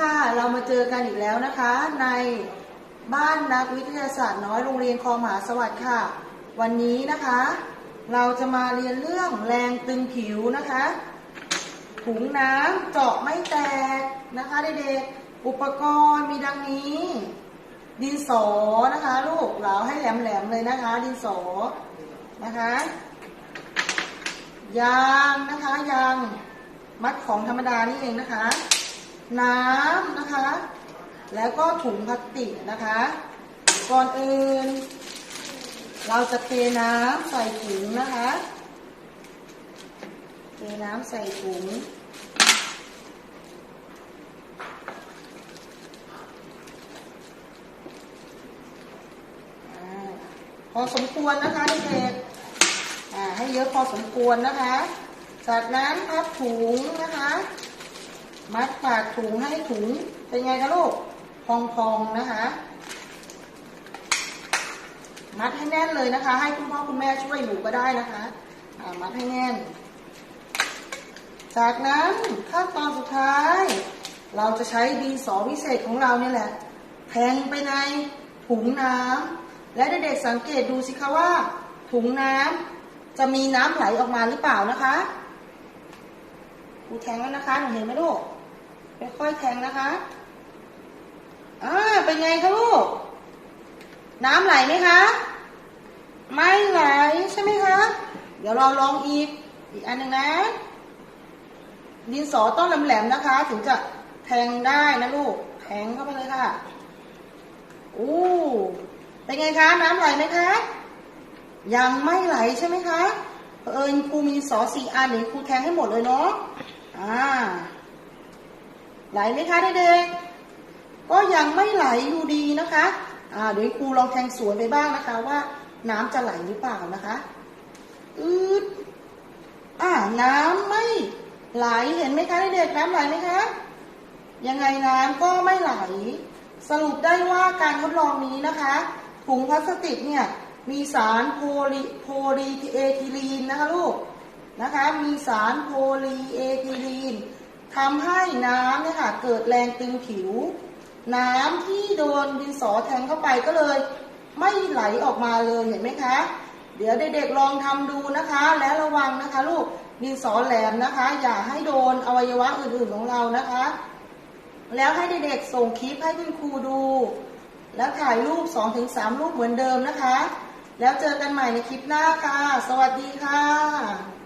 ค่ะ เรามาเจอกันอีกแล้วนะคะ ในบ้านนักวิทยาศาสตร์น้อยโรงเรียนคลองมหาสวัสดิ์ค่ะ วันนี้นะคะ เราจะมาเรียนเรื่องแรงตึงผิวนะคะถุงน้ำเจาะไม่แตกนะคะเด็กๆอุปกรณ์มีดังนี้ ดินสอนะคะ ลูกเราให้แหลมๆเลยนะคะ ดินสอนะคะยางนะคะยางมัดของธรรมดานี่เองนะคะ น้ำนะคะ แล้วก็ถุงพลาสติกนะคะ ก่อนอื่น เราจะเทน้ำใส่ถุงนะคะเทน้ำใส่ถุงอพอสมควรนะคะเด็กๆให้เยอะพอสมควรนะคะ จากนั้นพับถุงนะคะ มัดปากถุงให้ถุงเป็นไงคะลูก พองๆนะคะ มัดให้แน่นเลยนะคะ ให้คุณพ่อคุณแม่ช่วยหนูก็ได้นะคะมัดให้แน่น จากนั้นขั้นตอนสุดท้าย เราจะใช้ดินสอพิเศษของเราเนี่ยแหละแทงไปในถุงน้ำและเด็กๆสังเกตดูสิคะว่า ถุงน้ำจะมีน้ำไหลออกมาหรือเปล่านะคะครูแทงแล้วนะคะหนูเห็นไหมลูก ค่อยๆแทงนะคะอ่าเป็นไงคะลูก น้ำไหลไหมคะ ไม่ไหลใช่ไหมคะ เดี๋ยวเราลองอีก อีกอันหนึ่งนะ ดินสอต้องแหลมๆนะคะ ถึงจะแทงได้นะลูก แทงเข้าไปเลยค่ะอู้เป็นไงคะ น้ำไหลไหมคะ ยังไม่ไหลใช่ไหมคะเอิญครูมีสอสี่อันนี้ครูแทงให้หมดเลยเนาะอ่า ไหลไหมคะเด็กๆก็ยังไม่ไหลอยู่ดีนะคะอ่าเดี๋ยวครูลองแทงสวนไปบ้างนะคะว่า น้ำจะไหลหรือเปล่านะคะอืดอ่าน้ำไม่ไหลเห็นไหมคะเด็กๆน้ำไหลไหมคะยังไงน้ำก็ไม่ไหล สรุปได้ว่าการทดลองนี้นะคะถุงพลาสติกเนี่ยมีสารโพลีโพลีเอทิลีนนะคะลูกนะคะ มีสารโพลีเอทิลีน ทำให้น้ำเนี่ยค่ะเกิดแรงตึงผิว น้ำที่โดนดินสอแทงเข้าไปก็เลย ไม่ไหลออกมาเลยเห็นไหมคะ เดี๋ยวเด็กๆลองทำดูนะคะ และระวังนะคะลูกดินสอแหลมนะคะ อย่าให้โดนอวัยวะอื่นๆของเรานะคะ แล้วให้เด็กๆส่งคลิปให้คุณครูดู แล้วถ่ายรูป 2-3 รูปเหมือนเดิมนะคะ แล้วเจอกันใหม่ในคลิปหน้าค่ะ สวัสดีค่ะ